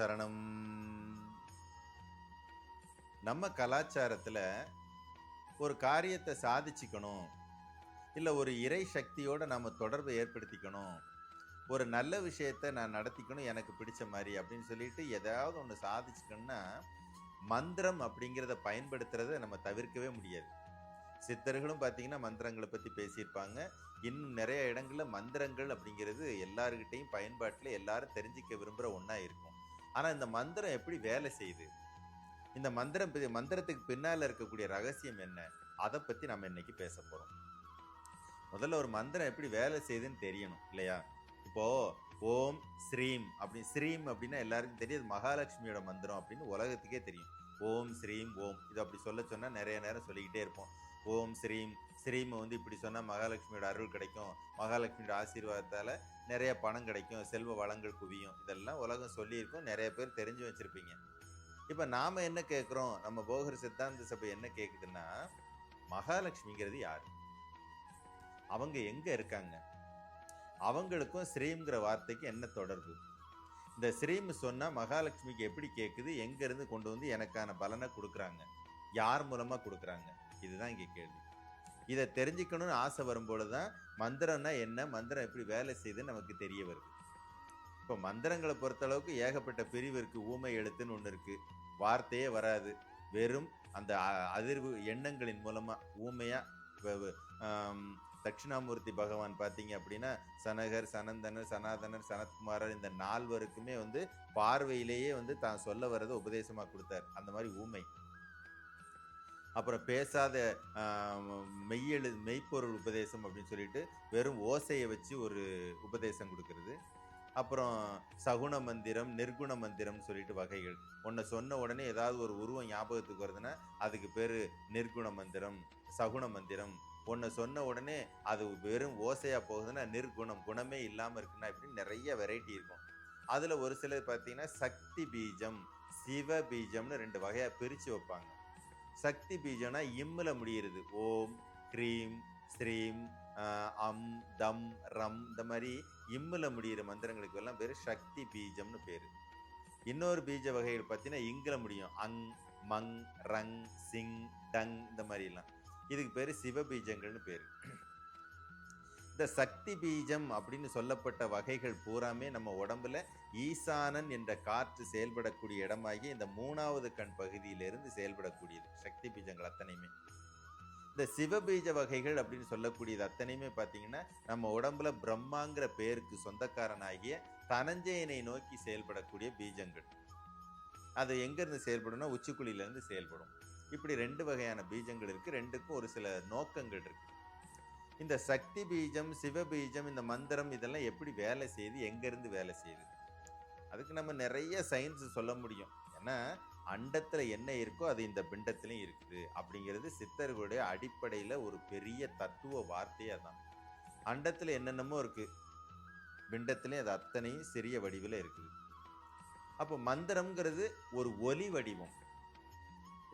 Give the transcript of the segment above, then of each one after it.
சரணம். நம்ம கலாச்சாரத்தில் ஒரு காரியத்தை சாதிச்சுக்கணும் இல்லை ஒரு இறை சக்தியோட நம்ம தொடர்பை ஏற்படுத்திக்கணும் ஒரு நல்ல விஷயத்த நான் நடத்திக்கணும் எனக்கு பிடிச்ச மாதிரி அப்படின்னு சொல்லிட்டு எதாவது ஒன்று சாதிச்சுக்கணும்னா மந்திரம் அப்படிங்கிறத பயன்படுத்துறத நம்ம தவிர்க்கவே முடியாது. சித்தர்களும் பார்த்தீங்கன்னா மந்திரங்களை பற்றி பேசியிருப்பாங்க. இன்னும் நிறைய இடங்களில் மந்திரங்கள் அப்படிங்கிறது எல்லாருக்கிட்டையும் பயன்பாட்டில் எல்லாரும் தெரிஞ்சிக்க விரும்புகிற ஒன்றா இருக்கும். ஆனால் இந்த மந்திரம் எப்படி வேலை செய்யுது? இந்த மந்திரம் மந்திரத்துக்கு பின்னால் இருக்கக்கூடிய ரகசியம் என்ன? அதை பற்றி நம்ம இன்னைக்கு பேச போகிறோம் முதல்ல ஒரு மந்திரம் எப்படி வேலை செய்யுதுன்னு தெரியணும் இல்லையா? இப்போ ஓம் ஸ்ரீம் அப்படி ஸ்ரீம் அப்படின்னா எல்லாருக்கும் தெரியாது. மகாலட்சுமியோட மந்திரம் அப்படின்னு உலகத்துக்கே தெரியும். ஓம் ஸ்ரீம் ஓம். இது அப்படி சொல்ல சொன்னால் நிறைய நேரம் சொல்லிக்கிட்டே இருப்போம். ஓம் ஸ்ரீம். ஸ்ரீம் வந்து இப்படி சொன்னால் மகாலட்சுமியோட அருள் கிடைக்கும். மகாலட்சுமியோட ஆசீர்வாதத்தால் நிறைய பணம் கிடைக்கும். செல்வ வளங்கள் குவியும். இதெல்லாம் உலகம் சொல்லியிருக்கோம். நிறைய பேர் தெரிஞ்சு வச்சிருப்பீங்க. இப்போ நாம் என்ன கேட்குறோம்? நம்ம போகர் சித்தாந்த சபை என்ன கேட்குதுன்னா மகாலட்சுமிங்கிறது யார்? அவங்க எங்கே இருக்காங்க? அவங்களுக்கும் ஸ்ரீங்கிற வார்த்தைக்கு என்ன தொடர்பு? இந்த ஸ்ரீம் சொன்னால் மகாலட்சுமிக்கு எப்படி கேட்குது எங்கேருந்து கொண்டு வந்து எனக்கான பலனை கொடுக்குறாங்க? யார் மூலமாக கொடுக்குறாங்க? இதுதான் இங்கே கேள்வி. இதை தெரிஞ்சுக்கணும்னு ஆசை வரும்பொழுது தான் மந்திரம்னா என்ன மந்திரம் எப்படி வேலை செய்யுதுன்னு நமக்கு தெரிய வருது. இப்போ மந்திரங்களை பொறுத்தளவுக்கு ஏகப்பட்ட பிரிவு இருக்குது ஊமை எழுத்துன்னு ஒன்று இருக்குது வார்த்தையே வராது. வெறும் அந்த அதிர்வு எண்ணங்களின் மூலமாக ஊமையாக தட்சிணாமூர்த்தி பகவான் பார்த்தீங்க அப்படின்னா சனகர் சனந்தனர் சனாதனர் சனத்குமாரர் இந்த நால்வருக்குமே வந்து பார்வையிலேயே வந்து தான் சொல்ல வர்றதை உபதேசமாக கொடுத்தார். அந்த மாதிரி ஊமை. அப்புறம் பேசாத மெய்யெழு மெய்ப்பொருள் உபதேசம் அப்படின்னு சொல்லிட்டு வெறும் ஓசையை வச்சு ஒரு உபதேசம் கொடுக்கறது. அப்புறம் சகுண மந்திரம் நிர்குண மந்திரம்னு சொல்லிட்டு வகைகள். ஒன்றை சொன்ன உடனே ஏதாவது ஒரு உருவம் ஞாபகத்துக்கு வருதுன்னா அதுக்கு பேர் நிர்குண மந்திரம் சகுண மந்திரம். ஒன்றை சொன்ன உடனே அது வெறும் ஓசையாக போகுதுன்னா நிர்குணம் குணமே இல்லாமல் இருக்குன்னா இப்படி நிறைய வெரைட்டி இருக்கும். அதில் ஒரு சிலர் பார்த்தீங்கன்னா சக்தி பீஜம் சிவ பீஜம்னு ரெண்டு வகையாக பிரித்து வைப்பாங்க. சக்தி பீஜம்னா இம்மில் முடிகிறது ஓம் க்ரீம் ஸ்ரீம் அம் தம் ரம் இந்த மாதிரி இம்மில் முடிகிற மந்திரங்களுக்கு எல்லாம் பேர் சக்தி பீஜம்னு பேர். இன்னொரு பீஜ வகைகள் பார்த்தீங்கன்னா இங்கில் முடியும். அங் மங் ரங் சிங் டங் இந்த மாதிரிலாம் இதுக்கு பேர் சிவபீஜங்கள்னு பேர். இந்த சக்தி பீஜம் அப்படின்னு சொல்லப்பட்ட வகைகள் பூராமே நம்ம உடம்புல ஈசானன் என்ற காற்று செயல்படக்கூடிய இடமாகி இந்த மூணாவது கண் பகுதியிலிருந்து செயல்படக்கூடியது. சக்தி பீஜங்கள் அத்தனையுமே. இந்த சிவபீஜ வகைகள் அப்படின்னு சொல்லக்கூடியது அத்தனையுமே பார்த்தீங்கன்னா நம்ம உடம்புல பிரம்மாங்கிற பேருக்கு சொந்தக்காரனாகிய தனஞ்சயனை நோக்கி செயல்படக்கூடிய பீஜங்கள். அது எங்கேருந்து செயல்படும்னா உச்சிக்குழியிலேருந்து செயல்படும். இப்படி ரெண்டு வகையான பீஜங்கள் இருக்குது ரெண்டுக்கும் ஒரு சில நோக்கங்கள் இருக்குது இந்த சக்தி பீஜம் சிவபீஜம் இந்த மந்திரம் இதெல்லாம் எப்படி வேலை செய்யுது எங்கேருந்து வேலை செய்யுது அதுக்கு நம்ம நிறைய சயின்ஸ் சொல்ல முடியும். ஏன்னா அண்டத்தில் என்ன இருக்கோ அது இந்த பிண்டத்திலையும் இருக்குது. அப்படிங்கிறது சித்தர்களுடைய அடிப்படையில் ஒரு பெரிய தத்துவ வார்த்தையாக தான். அண்டத்தில் என்னென்னமோ இருக்குது பிண்டத்துலேயும் அது அத்தனையும் சிறிய வடிவில் இருக்குது. அப்போ மந்திரம்ங்கிறது ஒரு ஒலி வடிவம்.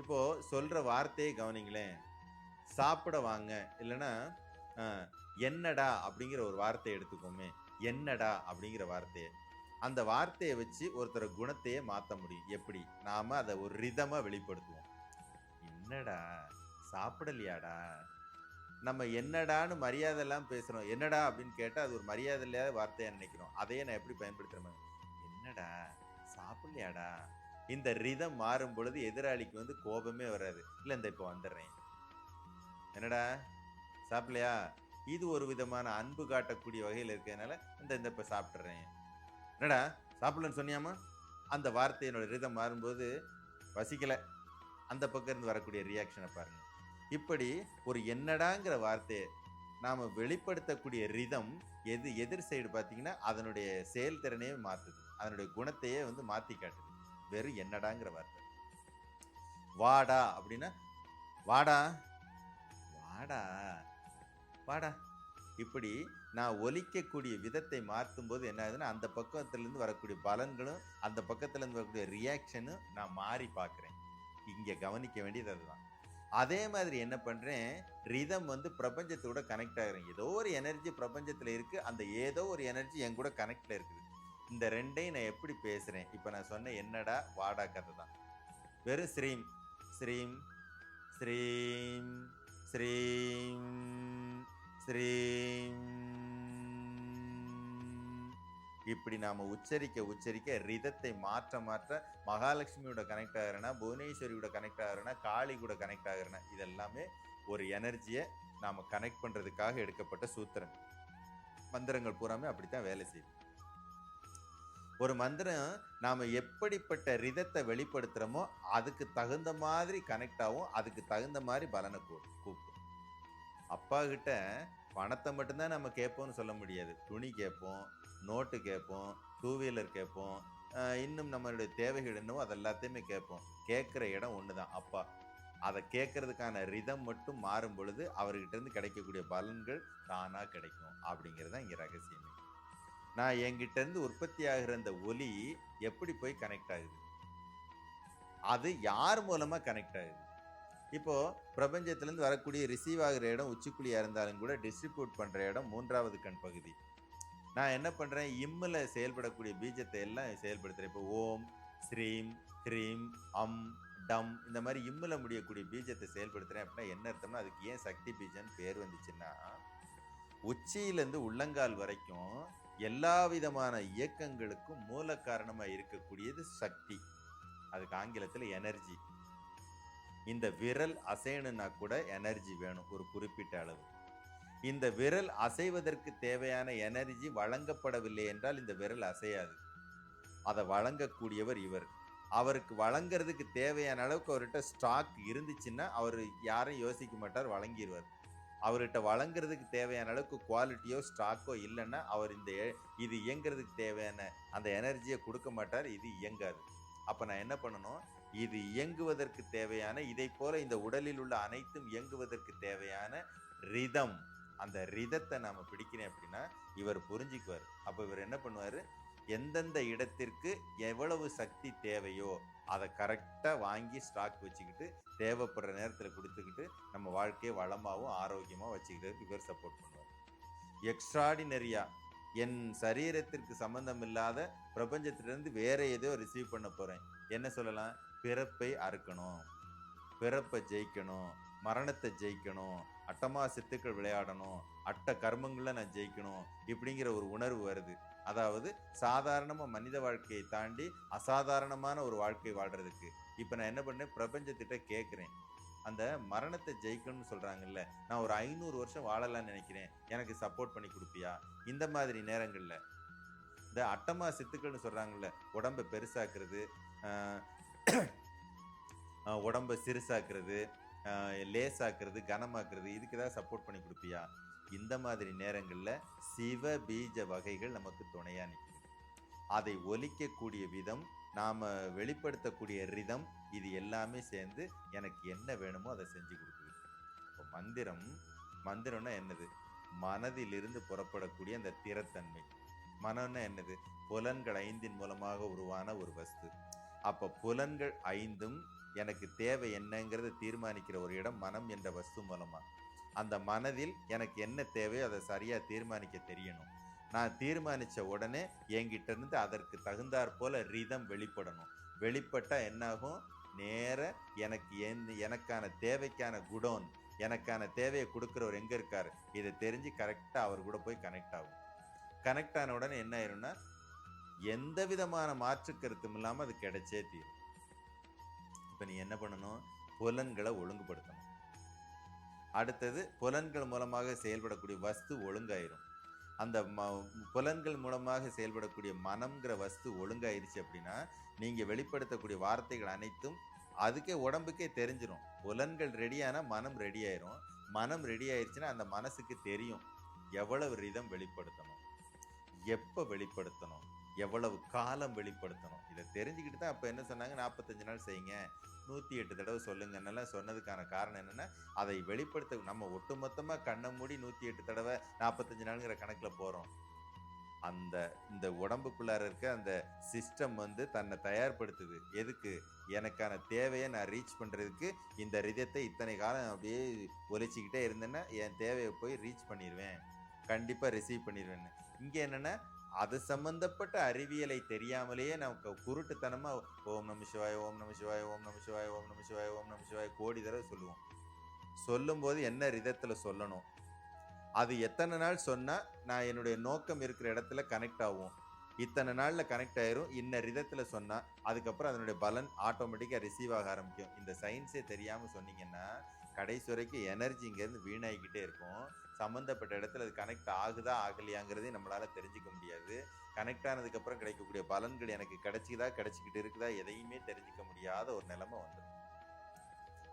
இப்போ சொல்கிற வார்த்தையை கவனிங்களேன். சாப்பிட வாங்க. இல்லைன்னா என்னடா அப்படிங்கிற ஒரு வார்த்தையை எடுத்துக்கோமே. என்னடா அப்படிங்கிற வார்த்தையை. அந்த வார்த்தையை வச்சு ஒருத்தர் குணத்தையே மாற்ற முடியும். எப்படி? நாம் அதை ஒரு ரிதமாக வெளிப்படுத்துவோம். என்னடா? சாப்பிடலையாடா? நம்ம என்னடான்னு மரியாதையெல்லாம் பேசுகிறோம் என்னடா அப்படின்னு கேட்டால் அது ஒரு மரியாதை இல்லாத வார்த்தையாக நினைக்கிறோம். அதையே நான் எப்படி பயன்படுத்துகிறேன் என்னடா? சாப்பிடலையாடா? இந்த ரிதம் மாறும் பொழுது எதிராளிக்கு வந்து கோபமே வராது. இல்லை இந்த இப்போ வந்துடுறேன். என்னடா? சாப்பிடலையா? இது ஒரு விதமான அன்பு காட்டக்கூடிய வகையில் இருக்கிறதுனால இந்த இந்த இப்போ சாப்பிட்றேன் என்னடா சாப்பிடலன்னு சொன்னியாமா அந்த வார்த்தையினோட ரிதம் மாறும்போது வசிக்கலை. அந்த பக்கம் இருந்து வரக்கூடிய ரியாக்ஷனை பாருங்கள் இப்படி ஒரு என்னடாங்கிற வார்த்தையை நாம் வெளிப்படுத்தக்கூடிய ரிதம் எது எதிர் சைடு பார்த்தீங்கன்னா அதனுடைய செயல்திறனையே மாற்றுது அதனுடைய குணத்தையே வந்து மாற்றி காட்டுது. வெறும் என்னடாங்கிற வார்த்தை. வாடா அப்படின்னா வாடா வாடா. வாடா. இப்படி நான் ஒலிக்கக்கூடிய விதத்தை மாற்றும் போது என்ன ஆகுதுன்னா அந்த பக்கத்துலேருந்து வரக்கூடிய பலன்களும் அந்த பக்கத்துலேருந்து வரக்கூடிய ரியாக்ஷனும் நான் மாறி பார்க்குறேன். இங்கே கவனிக்க வேண்டியது அதுதான். அதே மாதிரி என்ன பண்ணுறேன் ரிதம் வந்து பிரபஞ்சத்தோட கனெக்ட் ஆகிறேன். ஏதோ ஒரு எனர்ஜி பிரபஞ்சத்தில் இருக்குது அந்த ஏதோ ஒரு எனர்ஜி என் கூட கனெக்டில் இருக்குது. இந்த ரெண்டையும் நான் எப்படி பேசுகிறேன் இப்போ நான் சொன்ன என்னடா வாடா கதை தான். வெறும் ஸ்ரீம் ஸ்ரீம் ஸ்ரீம் ஸ்ரீம். ஸ்ரீம். இப்படி நாம உச்சரிக்க உச்சரிக்க ரிதத்தை மாற்ற மாற்ற மகாலட்சுமியோட கனெக்ட் ஆகிறனா புவனேஸ்வரியோட கனெக்ட் ஆகிறனா காளி கூட கனெக்ட் ஆகிறனா இதெல்லாமே ஒரு எனர்ஜியை நாம கனெக்ட் பண்றதுக்காக எடுக்கப்பட்ட சூத்திரம். மந்திரங்கள் பூராமே அப்படித்தான் வேலை செய்யும். ஒரு மந்திரம் நாம எப்படிப்பட்ட ரிதத்தை வெளிப்படுத்துறோமோ அதுக்கு தகுந்த மாதிரி கனெக்ட் ஆகும் அதுக்கு தகுந்த மாதிரி பலனை கூப்பிடும். அப்பா கிட்ட பணத்தை மட்டும்தான் நம்ம கேட்போம்னு சொல்ல முடியாது. துணி கேட்போம் நோட்டு கேட்போம் டூ வீலர் கேட்போம் இன்னும் நம்மளுடைய தேவைகள் என்னவோ அது எல்லாத்தையுமே கேட்போம். கேட்குற இடம் ஒன்று தான் அப்பா அதை கேட்கறதுக்கான ரிதம் மட்டும் மாறும் பொழுது அவர்கிட்டருந்து கிடைக்கக்கூடிய பலன்கள் தானாக கிடைக்கும் அப்படிங்கிறது தான் இங்கே ரகசியமே. நான் என்கிட்டருந்து உற்பத்தி ஆகிற அந்த ஒலி எப்படி போய் கனெக்ட் ஆகுது? அது யார் மூலமாக கனெக்ட் ஆகுது? இப்போது பிரபஞ்சத்திலேருந்து வரக்கூடிய ரிசீவ் ஆகிற இடம் உச்சிக்குழியாக இருந்தாலும் கூட டிஸ்ட்ரிபியூட் பண்ணுற இடம் மூன்றாவது கண் பகுதி. நான் என்ன பண்ணுறேன் இம்மில் செயல்படக்கூடிய பீஜத்தை எல்லாம் செயல்படுத்துகிறேன் இப்போ ஓம் ஸ்ரீம் ஹ்ரீம் அம் டம் இந்த மாதிரி இம்மில் முடியக்கூடிய பீஜத்தை செயல்படுத்துகிறேன் அப்படின்னா என்ன அர்த்தம்னா அதுக்கு ஏன் சக்தி பீஜன் பேர் வந்துச்சுன்னா உச்சியிலேருந்து உள்ளங்கால் வரைக்கும் எல்லா விதமான இயக்கங்களுக்கும் மூல காரணமாக இருக்கக்கூடியது சக்தி. அதுக்கு ஆங்கிலத்தில் எனர்ஜி இந்த விரல் அசையணுன்னா கூட எனர்ஜி வேணும் ஒரு குறிப்பிட்ட அளவு. இந்த விரல் அசைவதற்கு தேவையான எனர்ஜி வழங்கப்படவில்லை என்றால் இந்த விரல் அசையாது. அதை வழங்கக்கூடியவர் இவர். அவருக்கு வழங்குறதுக்கு தேவையான அளவுக்கு அவர்கிட்ட ஸ்டாக் இருந்துச்சுன்னா அவர் யாரும் யோசிக்க மாட்டார் வழங்கிடுவார் அவர்கிட்ட வழங்குறதுக்கு தேவையான அளவுக்கு குவாலிட்டியோ ஸ்டாக்கோ இல்லைன்னா அவர் இந்த இது இயங்குறதுக்கு தேவையான அந்த எனர்ஜியை கொடுக்க மாட்டார் இது இயங்காது. அப்போ நான் என்ன பண்ணணும்? இது இயங்குவதற்கு தேவையான இதை போல இந்த உடலில் உள்ள அனைத்தும் இயங்குவதற்கு தேவையான ரிதம். அந்த ரிதத்தை நாம் பிடிக்கிறேன் அப்படின்னா இவர் புரிஞ்சுக்குவார். அப்போ இவர் என்ன பண்ணுவார்? எந்தெந்த இடத்திற்கு எவ்வளவு சக்தி தேவையோ அதை கரெக்டாக வாங்கி ஸ்டாக் வச்சுக்கிட்டு தேவைப்படுற நேரத்தில் கொடுத்துக்கிட்டு நம்ம வாழ்க்கையை வளமாகவும் ஆரோக்கியமாக வச்சுக்கிறதுக்கு இவர் சப்போர்ட் பண்ணுவார். எக்ஸ்ட்ராடினரியாக என் சரீரத்திற்கு சம்மந்தம் இல்லாத பிரபஞ்சத்திலிருந்து வேற ஏதோ ரிசீவ் பண்ண போகிறேன் என்ன சொல்லலாம்? பிறப்பை அறுக்கணும். பிறப்பை ஜெயிக்கணும். மரணத்தை ஜெயிக்கணும். அட்டமா சித்துக்கள் விளையாடணும். அட்ட கர்மங்களில் நான் ஜெயிக்கணும் இப்படிங்கிற ஒரு உணர்வு வருது. அதாவது சாதாரணமாக மனித வாழ்க்கையை தாண்டி அசாதாரணமான ஒரு வாழ்க்கை வாழ்கிறதுக்கு இப்போ நான் என்ன பண்ணேன்? பிரபஞ்சத்திட்ட கேட்குறேன் அந்த மரணத்தை ஜெயிக்கணும்னு சொல்கிறாங்கல்ல நான் ஒரு ஐநூறு வருஷம் வாழலாம்னு நினைக்கிறேன். எனக்கு சப்போர்ட் பண்ணி கொடுப்பியா? இந்த மாதிரி நேரங்களில். இந்த அட்டமா சித்துக்கள்னு சொல்கிறாங்கல்ல உடம்பை பெருசாக்குறது உடம்பை சிறுசாக்குறது லேசாக்குறது கனமாக்குறது இதுக்கு தான் சப்போர்ட் பண்ணி கொடுப்பியா? இந்த மாதிரி நேரங்களில் சிவ பீஜ வகைகள் நமக்கு துணையாக நிற்குது அதை ஒலிக்கக்கூடிய விதம் நாம் வெளிப்படுத்தக்கூடிய ரிதம் இது எல்லாமே சேர்ந்து எனக்கு என்ன வேணுமோ அதை செஞ்சு கொடுக்குது. இப்போ மந்திரம் மந்திரம்னா என்னது? மனதிலிருந்து புறப்படக்கூடிய அந்த திறத்தன்மை. மனம்னா என்னது? புலன்கள் ஐந்தின் மூலமாக உருவான ஒரு வஸ்து. அப்போ புலன்கள் ஐந்தும் எனக்கு தேவை என்னங்கிறத தீர்மானிக்கிற ஒரு இடம் மனம் என்ற வஸ்து மூலமா. அந்த மனதில் எனக்கு என்ன தேவையோ அதை சரியா தீர்மானிக்க தெரியணும். நான் தீர்மானிச்ச உடனே என்கிட்ட இருந்து அதற்கு தகுந்தாற் போல ரிதம் வெளிப்படணும். வெளிப்பட்டா என்னாகும்? நேர எனக்கு எந்த எனக்கான தேவைக்கான குடோன் எனக்கான தேவையை கொடுக்குறவர் எங்க இருக்காரு? இதை தெரிஞ்சு கரெக்டாக அவர் கூட போய் கனெக்ட் ஆகும். கனெக்ட் ஆன உடனே என்ன ஆயிரும்னா எந்த விதமான மாற்று கருத்தும் இல்லாமல் அது கிடைச்சே தீரும். இப்போ நீ என்ன பண்ணணும்? புலன்களை ஒழுங்குபடுத்தணும். அடுத்தது புலன்கள் மூலமாக செயல்படக்கூடிய வஸ்து ஒழுங்காயிரும். அந்த ம புலன்கள் மூலமாக செயல்படக்கூடிய மனம்ங்கிற வஸ்து ஒழுங்காயிருச்சு அப்படின்னா நீங்கள் வெளிப்படுத்தக்கூடிய வார்த்தைகள் அனைத்தும் அதுக்கே உடம்புக்கே தெரிஞ்சிடும் புலன்கள் ரெடியான மனம் ரெடி ஆயிரும் மனம் ரெடி ஆயிடுச்சுன்னா அந்த மனசுக்கு தெரியும். எவ்வளவு ரிதம் வெளிப்படுத்தணும்? எப்போ வெளிப்படுத்தணும்? எவ்வளவு காலம் வெளிப்படுத்தணும். இதை தெரிஞ்சுக்கிட்டு தான் அப்போ என்ன சொன்னாங்க? நாற்பத்தஞ்சு நாள் செய்யுங்க. நூற்றி எட்டு தடவை சொல்லுங்கன்னெல்லாம் சொன்னதுக்கான காரணம் என்னென்னா அதை வெளிப்படுத்த நம்ம ஒட்டுமொத்தமாக கண்ணை மூடி நூற்றி எட்டு தடவை நாற்பத்தஞ்சு நாளுங்கிற கணக்கில் போகிறோம் அந்த இந்த உடம்புக்குள்ளார இருக்க அந்த சிஸ்டம் வந்து தன்னை தயார்படுத்துது. எதுக்கு? எனக்கான தேவையை நான் ரீச் பண்ணுறதுக்கு இந்த ரிதத்தை இத்தனை காலம் அப்படியே ஒலிச்சிக்கிட்டே இருந்தேன்னா என் தேவையை போய் ரீச் பண்ணிடுவேன் கண்டிப்பாக ரிசீவ் பண்ணிடுவேன்னு இங்கே என்னென்னா அது சம்பந்தப்பட்ட அறிவியலை தெரியாமலேயே நமக்கு குருட்டுத்தனமாக ஓம் நம சிவாய் ஓம் நம சிவாய் ஓம் நம சிவாய் ஓம் நம சிவாய் ஓம் நம சிவாய் கோடி தடவை சொல்லுவோம். சொல்லும்போது என்ன ரிதத்தில் சொல்லணும்? அது எத்தனை நாள் சொன்னால் நான் என்னுடைய நோக்கம் இருக்கிற இடத்துல கனெக்ட் ஆகும் இத்தனை நாளில் கனெக்ட் ஆயிரும். இன்ன ரிதத்தில் சொன்னால் அதுக்கப்புறம் அதனுடைய பலன் ஆட்டோமேட்டிக்காக ரிசீவ் ஆக ஆரம்பிக்கும். இந்த சயின்ஸே தெரியாமல் சொன்னீங்கன்னா கடைசி வரைக்கும் எனர்ஜி இங்கேருந்து வீணாகிக்கிட்டே இருக்கும். சம்மந்தப்பட்ட இடத்துல அது கனெக்ட் ஆகுதா ஆகலையாங்கிறதையும் நம்மளால் தெரிஞ்சுக்க முடியாது. கனெக்ட் ஆனதுக்கப்புறம் கிடைக்கக்கூடிய பலன்கள் எனக்கு கிடைச்சிதா கிடைச்சிக்கிட்டு இருக்குதா எதையுமே தெரிஞ்சுக்க முடியாத ஒரு நிலைமை வந்துடும்.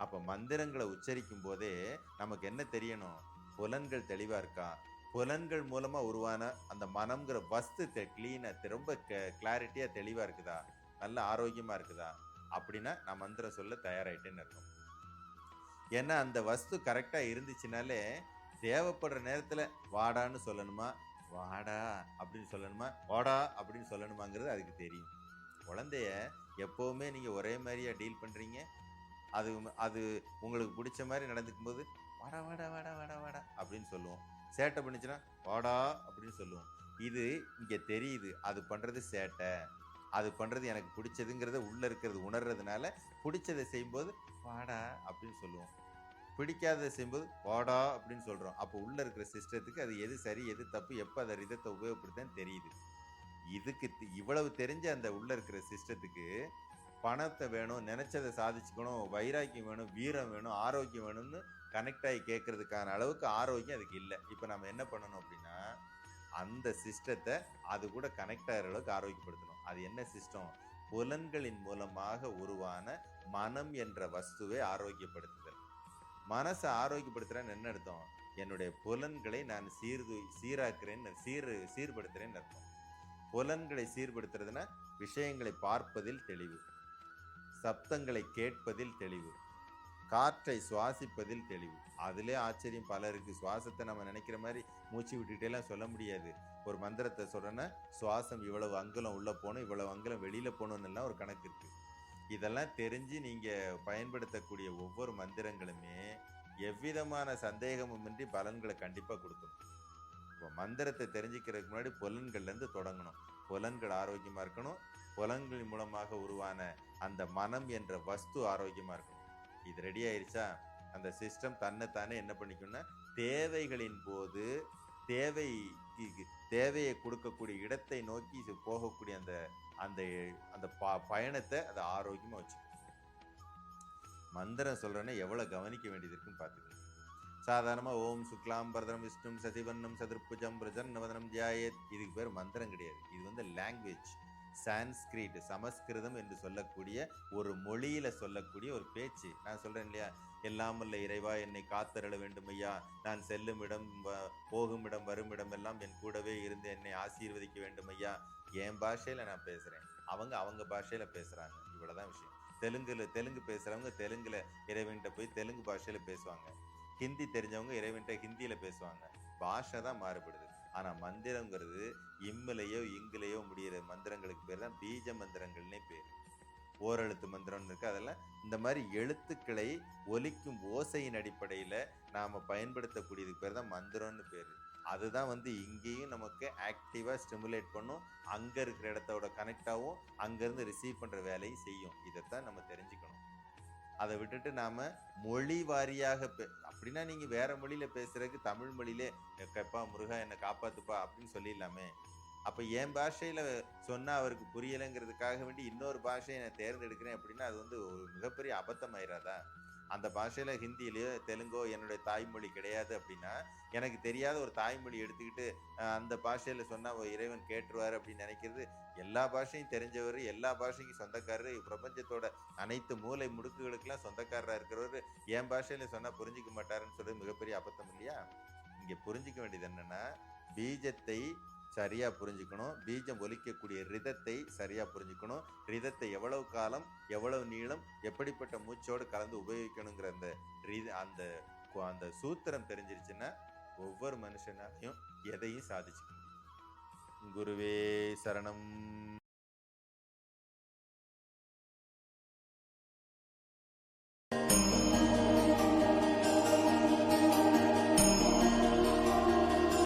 அப்போ மந்திரங்களை உச்சரிக்கும் போதே நமக்கு என்ன தெரியணும்? புலன்கள் தெளிவாக இருக்கா? புலன்கள் மூலமாக உருவான அந்த மனம்ங்கிற வஸ்து கிளீனா ரொம்ப கிளாரிட்டியாக தெளிவாக இருக்குதா? நல்ல ஆரோக்கியமாக இருக்குதா? அப்படின்னா நான் மந்திரம் சொல்ல தயாராகிட்டேன்னு இருக்கும் ஏன்னா அந்த வஸ்து கரெக்டாக இருந்துச்சுனாலே தேவைப்படுற நேரத்தில் வாடான்னு சொல்லணுமா? வாடா அப்படின்னு சொல்லணுமா? வாடா அப்படின்னு சொல்லணுமாங்கிறது அதுக்கு தெரியும். குழந்தைய எப்போவுமே நீங்கள் ஒரே மாதிரியா டீல் பண்ணுறீங்க அது அது உங்களுக்கு பிடிச்ச மாதிரி நடந்துக்கும் போது வாடா வாடா வாடா வாடா வாடா அப்படின்னு சொல்லுவோம். சேட்டை பண்ணிச்சுன்னா வாடா அப்படின்னு சொல்லுவோம். இது இங்கே தெரியுது. அது பண்ணுறது சேட்டை. அது பண்ணுறது எனக்கு பிடிச்சதுங்கிறத உள்ளே இருக்கிறது உணர்றதுனால பிடிச்சதை செய்யும்போது வாடா அப்படின்னு சொல்லுவோம். பிடிக்காததை செய்யும்போது வாடா அப்படின்னு சொல்கிறோம் அப்போ உள்ளே இருக்கிற சிஸ்டத்துக்கு அது எது சரி எது தப்பு எப்போ அதை ரிதத்தை உபயோகப்படுத்தன்னு தெரியுது. இதுக்கு தி- இவ்வளவு தெரிஞ்ச அந்த உள்ளே இருக்கிற சிஸ்டத்துக்கு பணத்தை வேணும் நினச்சதை சாதிச்சுக்கணும் வைராக்கியம் வேணும் வீரம் வேணும் ஆரோக்கியம் வேணும்னு கனெக்ட் ஆகி கேட்கறதுக்கான அளவுக்கு ஆரோக்கியம் அதுக்கு இல்லை. இப்போ நம்ம என்ன பண்ணணும் அப்படின்னா அந்த சிஸ்டத்தை அது கூட கனெக்ட் ஆகிற அளவுக்கு ஆரோக்கியப்படுத்தணும். அது என்ன சிஸ்டம் புலன்களின் மூலமாக உருவான மனம் என்ற வஸ்துவை ஆரோக்கியப்படுத்துதல். மனசை ஆரோக்கியப்படுத்துகிறேன்னு என்ன அர்த்தம்? என்னுடைய புலன்களை நான் சீர்து சீராக்குறேன்னு சீர் சீர்படுத்துறேன்னு அர்த்தம். புலன்களை சீர்படுத்துறதுன்னா விஷயங்களை பார்ப்பதில் தெளிவு. சப்தங்களை கேட்பதில் தெளிவு. காற்றை சுவாசிப்பதில் தெளிவு. அதிலே ஆச்சரியம். பலருக்கு சுவாசத்தை நம்ம நினைக்கிற மாதிரி மூச்சு விட்டுட்டே எல்லாம் சொல்ல முடியாது. ஒரு மந்திரத்தை சொல்கிறேன்னா சுவாசம் இவ்வளவு அங்குலம் உள்ளே போகணும் இவ்வளவு அங்குலம் வெளியில் போகணுன்னுலாம் எல்லாம் ஒரு கணக்கு இருக்குது இதெல்லாம் தெரிஞ்சு நீங்கள் பயன்படுத்தக்கூடிய ஒவ்வொரு மந்திரங்களுமே எவ்விதமான சந்தேகமுமின்றி பலன்களை கண்டிப்பாக கொடுக்கணும். இப்போ மந்திரத்தை தெரிஞ்சுக்கிறதுக்கு முன்னாடி புலன்கள்லேருந்து தொடங்கணும். புலன்கள் ஆரோக்கியமாக இருக்கணும். புலன்கள் மூலமாக உருவான அந்த மனம் என்ற வஸ்து ஆரோக்கியமாக இருக்கணும். இது ரெடி ஆயிடுச்சா அந்த சிஸ்டம் தன்னைத்தானே என்ன பண்ணிக்கணும்னா தேவைகளின் போது தேவை தேவையை கொடுக்கக்கூடிய இடத்தை நோக்கி இது போகக்கூடிய அந்த அந்த அந்த ப- பயணத்தை அதை ஆரோக்கியமாக வச்சுக்கணும் மந்திரம் சொல்கிறேன்னா எவ்வளோ கவனிக்க வேண்டியது இருக்குன்னு பார்த்துக்கணும். சாதாரணமாக ஓம் சுக்லாம் பரதம் விஷ்ணும் சசிவன்னம் சதுர்புஜம் பிரஜன்னவதனம் ஜியாயத் இதுக்கு பேர் மந்திரம் கிடையாது. இது வந்து லாங்குவேஜ் சான்ஸ்கிரிட் சமஸ்கிருதம் என்று சொல்லக்கூடிய ஒரு மொழியில் சொல்லக்கூடிய ஒரு பேச்சு. நான் சொல்கிறேன் இல்லையா? எல்லாம் இல்லை இறைவா என்னை காத்தருள வேண்டும் ஐயா. நான் செல்லும் இடம் போகும் இடம் வரும் இடம் எல்லாம் என் கூடவே இருந்து என்னை ஆசீர்வதிக்க வேண்டும் ஐயா. என் பாஷையில் நான் பேசுகிறேன் அவங்க அவங்க பாஷையில் பேசுகிறாங்க இவ்வளோதான் விஷயம். தெலுங்குல தெலுங்கு பேசுகிறவங்க தெலுங்குல இறைவன்கிட்ட போய் தெலுங்கு பாஷையில் பேசுவாங்க. ஹிந்தி தெரிஞ்சவங்க இறைவன்கிட்ட ஹிந்தியில் பேசுவாங்க. பாஷை தான் மாறுபடுது. ஆனால் மந்திரங்கிறது இம்மிலையோ இங்கிலையோ முடியிற மந்திரங்களுக்கு பேர் தான் பீஜ மந்திரங்கள்னே பேர். ஓரெழுத்து மந்திரம்னு இருக்குது அதெல்லாம் இந்த மாதிரி எழுத்துக்களை ஒலிக்கும் ஓசையின் அடிப்படையில் நாம் பயன்படுத்தக்கூடியதுக்கு பேர் தான் மந்திரம்னு பேர். அதுதான் வந்து இங்கேயும் நமக்கு ஆக்டிவாக ஸ்டிமுலேட் பண்ணும். அங்கே இருக்கிற இடத்தோட கனெக்ட் ஆகும் ரிசீவ் பண்ணுற வேலையும் செய்யும். இதைத்தான் நம்ம தெரிஞ்சுக்கணும். அதை விட்டுட்டு நாம் மொழி வாரியாக பே- அப்படின்னா நீங்கள் வேறு மொழியில் பேசுகிறதுக்கு தமிழ் மொழியிலே எப்பா முருகா என்னை காப்பாற்றுப்பா அப்படின்னு சொல்லிடலாமே. அப்போ என் பாஷையில் சொன்னால் அவருக்கு புரியலைங்கிறதுக்காக வேண்டி இன்னொரு பாஷையை நான் தேர்ந்தெடுக்கிறேன் அப்படின்னா அது வந்து ஒரு மிகப்பெரிய அபத்தம் ஆயிராதா அந்த பாஷையில் ஹிந்திலயோ தெலுங்கோ என்னுடைய தாய்மொழி கிடையாது அப்படின்னா எனக்கு தெரியாத ஒரு தாய்மொழி எடுத்துக்கிட்டு அந்த பாஷையில் சொன்னால் ஒரு இறைவன் கேட்டுருவார் அப்படின்னு நினைக்கிறது எல்லா பாஷையும் தெரிஞ்சவர் எல்லா பாஷைக்கும் சொந்தக்காரர் பிரபஞ்சத்தோட அனைத்து மூலை முடுக்குகளுக்கெல்லாம் சொந்தக்காரராக இருக்கிறவர் என் பாஷையில் சொன்னால் புரிஞ்சுக்க மாட்டாருன்னு சொல்கிறது மிகப்பெரிய அபத்தம் இல்லையா? இங்கே புரிஞ்சிக்க வேண்டியது என்னென்னா பீஜத்தை சரியாக புரிஞ்சுக்கணும். பீஜம் ஒலிக்கக்கூடிய ரிதத்தை சரியாக புரிஞ்சுக்கணும். ரிதத்தை எவ்வளவு காலம் எவ்வளவு நீளம் எப்படிப்பட்ட மூச்சோடு கலந்து உபயோகிக்கணுங்கிற அந்த ரித- அந்த அந்த சூத்திரம் தெரிஞ்சிருச்சுன்னா ஒவ்வொரு மனுஷனாலையும் எதையும் சாதிச்சுக்கணும் குருவே சரணம்.